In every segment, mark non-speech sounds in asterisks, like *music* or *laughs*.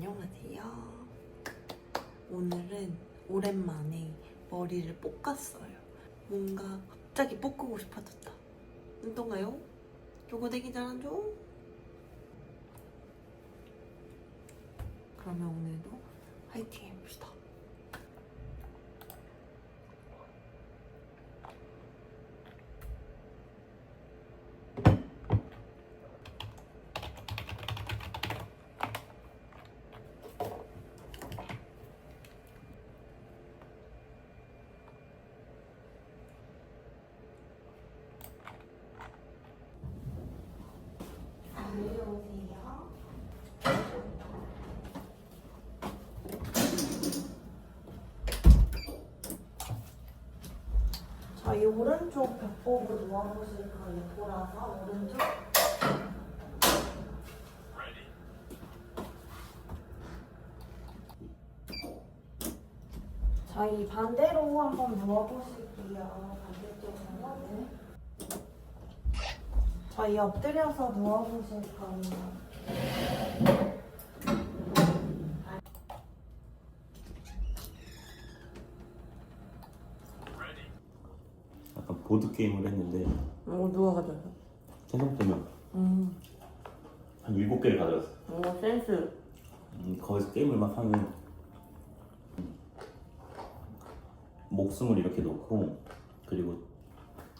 안녕하세요. 오늘은 오랜만에 머리를 볶았어요. 뭔가 갑자기 볶고 싶어졌다. 어떤가요? 요거 되게 잘하죠? 그러면 오늘도 화이팅 해봅시다. 안녕하세요. 자, 이 오른쪽 벽보고 누워보실 거예요. 돌아서 오른쪽. 자, 이 반대로 한번 누워보실게요. 반대쪽으로. 네. 자, 이 엎드려서 누워보실 거예요. 보드 게임을 했는데 어, 누가 가져요? 최종되면 음, 한 일곱 개를 가져왔어. 오, 센스. 음, 거기서 게임을 막 하면 음, 목숨을 이렇게 놓고 그리고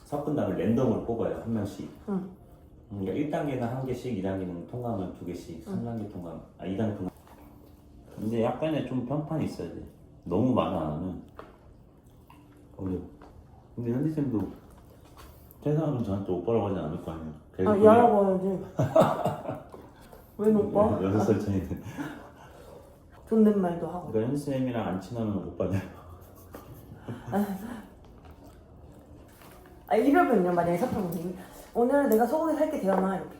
섞은 다음에 랜덤으로 뽑아요 한 명씩. 응. 음, 그러니까 1단계는 한 개씩, 2단계는 통과하면 두 개씩, 3단계 통과, 아 2단계 통과. 근데 약간의 좀 편판이 있어야 돼. 너무 많아 안 하면 어려워. 근데 현지 쌤도 퇴사하면 저한테 오빠라고 하지 않을 거 아니에요. 계속 아, 그냥 야라고 해야지. 왜 *laughs* 오빠? *laughs* 여섯 살 차이는. 존댓말도 하고. 그러니까 현지 쌤이랑 안 친하면 오빠냐. 아, 이러면요, 만약에 사탕이 오늘 내가 소고기 살게 되었나? 이렇게.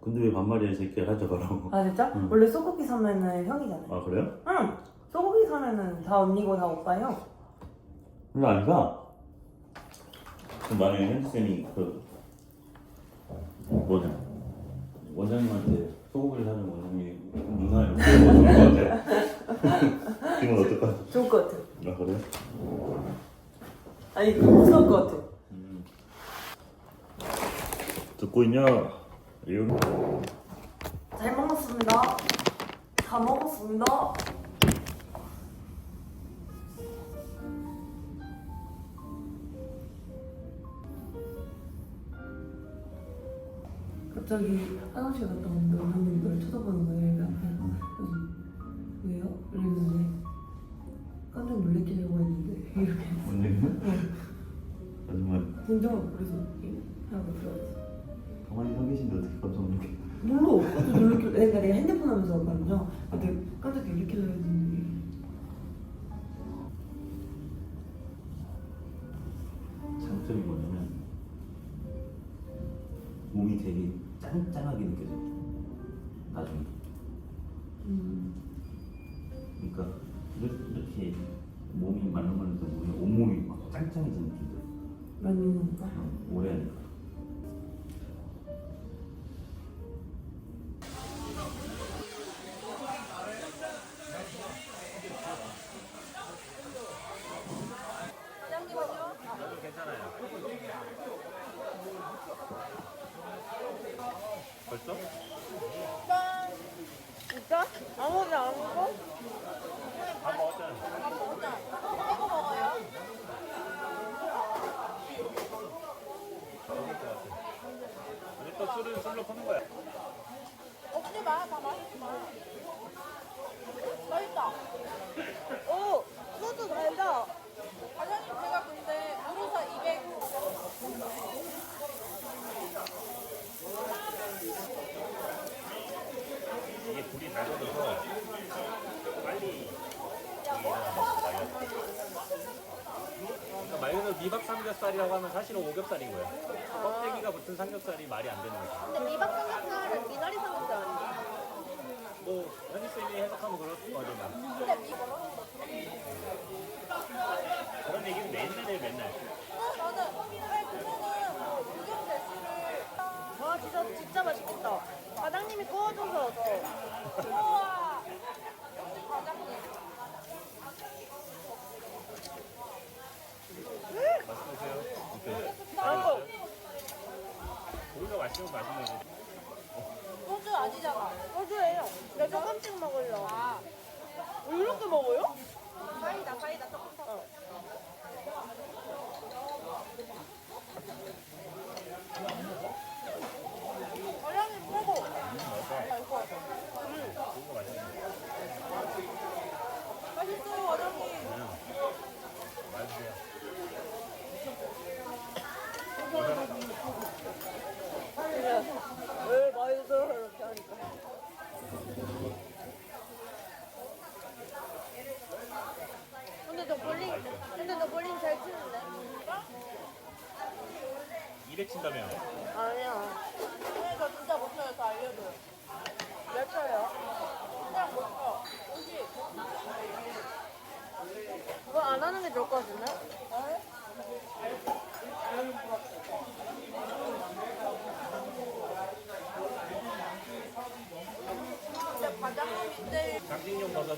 근데 왜 반말이야 이 새끼야 하자가라고. 아, 진짜? 응. 원래 소고기 사면은 형이잖아요. 아 그래요? 응! 소고기 사면은 다 언니고 다 오빠요. 사. 그럼 만약에 현지 쌤이 그 뭐냐 원장님한테 소고기를 사는 원장님이 누나 이렇게 *laughs* 물어보는 것 같아. 기분 어떨까? 좋을 것 같아. 아 그래? 아니, 무서울 것 같아. 듣고 있냐? 이런. 잘 먹었습니다. 다 먹었습니다. 갑자기 화장실 갔다 오는데 어머님이 널 쳐다보는 거예요. 그래서 왜요? 이랬는데 깜짝 놀래키려고 했는데 이렇게 했어. 응. 하지만 진짜 그래서 하고 들어갔어. 가만히 서 계신데 어떻게 깜짝 놀랐게? 몰라. 깜짝 놀래키려. 내가 내가 핸드폰 하면서 왔거든요. 근데 깜짝 놀래키려 했는데. 되게 짱짱하게 느껴져. 나중에. 술로 푸는 거야. 먹지 마, 다 마시지 마. 맛있다. 오, 소주 달다. 과장님 제가 근데 무르사 200. 이게 불이 잘 젖어서 빨리 그러니까 말 그대로 미박 삼겹살이라고 하면 사실은 오겹살인 거야. 껍데기가 붙은 삼겹살이 말이 안 되는 거야. 근데 미박 삼겹살은 미나리 삼겹살 아니야? 뭐 현지 쌤이 해석하면 그럴 거잖아. 근데 미국. 그런 얘기는 맨날 해 맨날. 어, 맞아. 아니, 그거는 유경 대시를. 와, 진짜, 진짜 맛있겠다. 과장님이 구워줘서 *laughs* 마시면 마시면 돼. 소주 아니잖아. 소주예요. 나 조금씩 먹으려. 아. 이렇게 먹어요? 파이다 파이다 조금 더. 먹어. 음. 맛있어요. 200 친다며. 아니야. 근데 저 진짜 못 쳐요, 저 알려줘요. 몇 쳐요? 그냥 못 쳐. 50. 그거 안 하는 게 좋을 것 같은데? 근데 과장님인데 장식용 버섯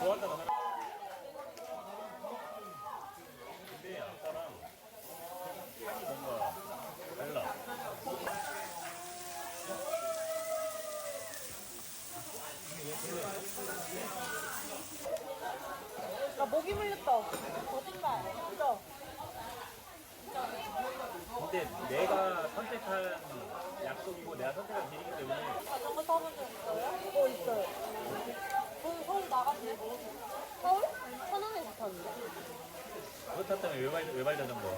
좋아한다고 하나? 근데 아까랑 향이 뭔가 달라. 나 목이 물렸다. 거짓말. 진짜. 근데 내가 선택한 약속이고 내가 선택한 길이기 때문에 자전거 타본 적 있어요? 어, 있어요. 그 서울 나갔네? 서울? 천안에서 탔는데. 그거 탔다면 외발, 외발 자전거.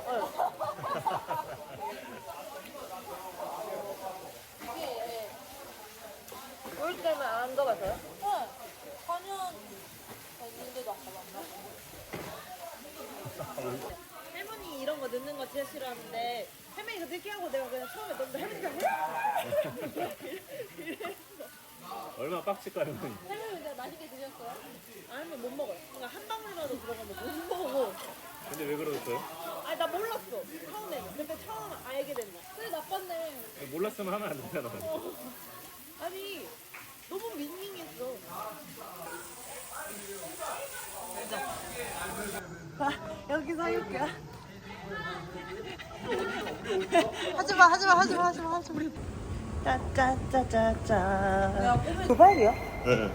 이게, 올 때만 안 가봐서요? 네. 4년 됐는데도 안 가봤나? *laughs* 할머니 이런 거 넣는 거 제일 싫어하는데 할머니가 늦게 하고 내가 그냥 처음에 넣는데 할머니가 *laughs* 얼마나 빡칠까요? 할머니 근데 맛있게 드셨어요? 아니면 못 먹어요. 그러니까 한 방울이라도 들어가면 못 먹어. 근데 왜 그러셨어요? 아니 나 몰랐어 처음에는. 근데 처음 알게 됐나. 술 나빴네. 몰랐으면 하면 안 되잖아. 아니 너무 밍밍했어. 여기서 해볼게요. 하지마 하지마 하지마 하지마 하지마. 짜짜짜짜짜. 도발이야? 네.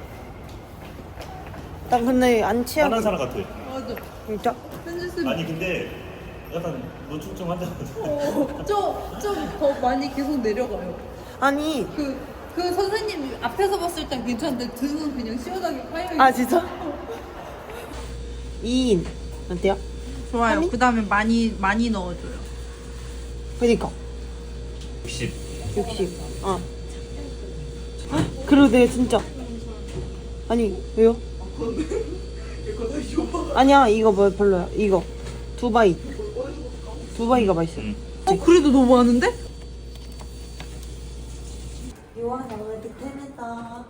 난 근데 안 취하고 사람 같아. 진짜? 아니 근데 약간 노출증 환자 같아. 좀좀 더 많이 계속 내려가요. 아니 그, 그 선생님 앞에서 봤을 땐 괜찮은데 등은 그냥 시원하게 파여 아 진짜? 2인 어때요? 좋아요. 그 다음에 많이 많이 넣어줘요. 그니까 60. 60. 어. 헉, 그러네 진짜. 아니 왜요? 아니야 이거 뭐 별로야. 이거 두바이. 두바이가 맛있어. 어 그래도 너무 많은데? 요한장을 득템했다.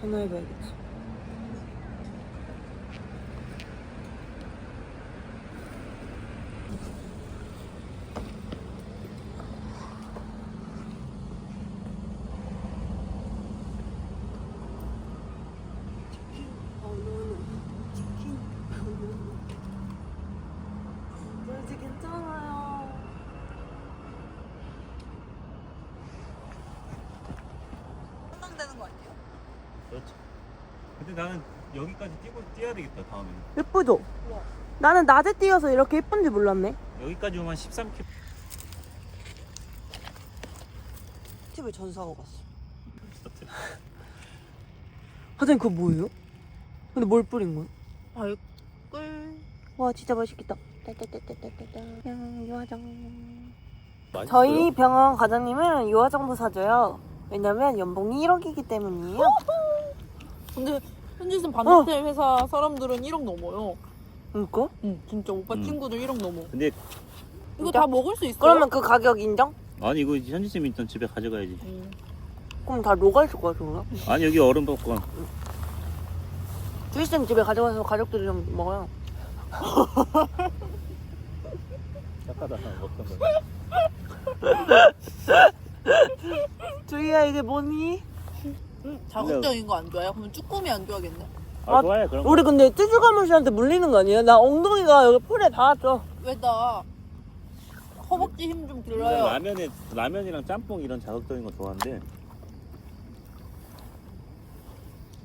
전화해봐야겠지. 그래서 괜찮아요. 상당 되는 거 아니에요? 그렇죠. 근데 나는 여기까지 뛰고 뛰어야 되겠다 다음에는. 예쁘죠? 나는 낮에 뛰어서 이렇게 예쁜지 몰랐네. 여기까지 오면 13km. 팁을 전수하고 갔어. 스타트. 과장님 *laughs* 그거 뭐예요? 근데 뭘 뿌린 거야? 얼굴 와 진짜 맛있겠다. 따따따따따따. 야, 유화장. 저희 병원 과장님은 유화장도 사줘요. 왜냐면 연봉이 1억이기 때문이에요. *laughs* 근데 현지선 반도체 회사 사람들은 1억 넘어요. 그니까? 응 진짜 오빠 음. 친구들 1억 넘어. 근데 이거 다 먹을 수 있어요? 그러면 그 가격 인정? 아니 이거 현지 쌤 일단 집에 가져가야지. 음. 그럼 다 녹아 있을 거야, 그런가? 아니 여기 얼음 볶음. 주희쌤 집에 가져가서 가족들이랑 먹어요. *laughs* *laughs* 착하다 먹던 거. 주희야 이게 뭐니? 자극적인 거 안 좋아요? 그러면 쭈꾸미 안 좋아하겠네. 아, 아, 좋아해 그럼. 우리 근데 쯔주가물 씨한테 물리는 거 아니에요? 나 엉덩이가 여기 풀에 닿았어. 왜나 허벅지 힘 좀 근데 길러요. 라면에 라면이랑 짬뽕 이런 자극적인 거 좋아하는데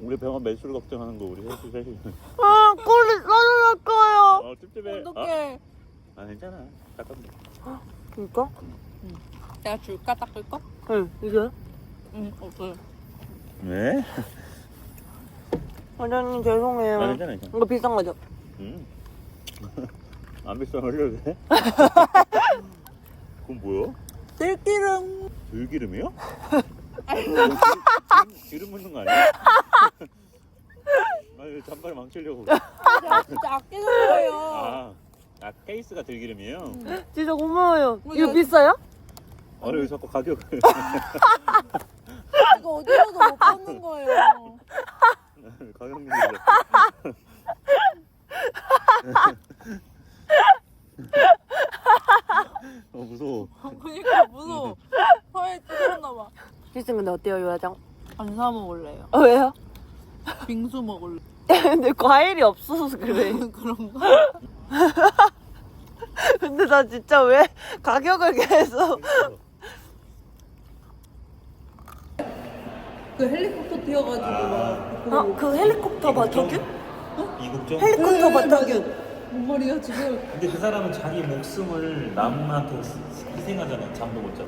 우리 병원 매출 걱정하는 거 우리 셋이 셋이 아 꼬리 나도 거요. 어 찝찝해 어떡해. 아, 아 괜찮아 잠깐만 진짜? 내가 줄까 닦을 거? 응 이게 응 없어요. 왜? *laughs* 과장님 죄송해요. 아 괜찮아 괜찮아 이거 비싼 거죠? 응. *laughs* 안 비싸면 흘려도 돼? 그건 뭐야? 들기름. 들기름이요? 기름, *laughs* 기름 묻는 거 아니야? 아 이거 잠발 망치려고 내가 진짜 아끼는 거예요. 아, 아 케이스가 들기름이에요? 진짜 고마워요. 뭐 이거 이거- 비싸요? 아니 왜 자꾸 가격을 *laughs* 이거 어디서도 못 받는 거예요. 가격 얘기를 *laughs* 어 무서워 그니까 무서워. 사회 찌들었나 봐. 비싼 근데 어때요 요화장? 안사 먹을래요. 어, 왜요? 빙수 먹을래. *laughs* 근데 과일이 없어서 그래. 그런가? 근데 나 진짜 왜 가격을 계속 그 헬리콥터 뛰어가지고 막. 어? 그 헬리콥터 바터균? 이국종? 헬리콥터 바터균 뭔 말이야 지금? 근데 그 사람은 자기 목숨을 남한테 희생하잖아 잠도 못 자고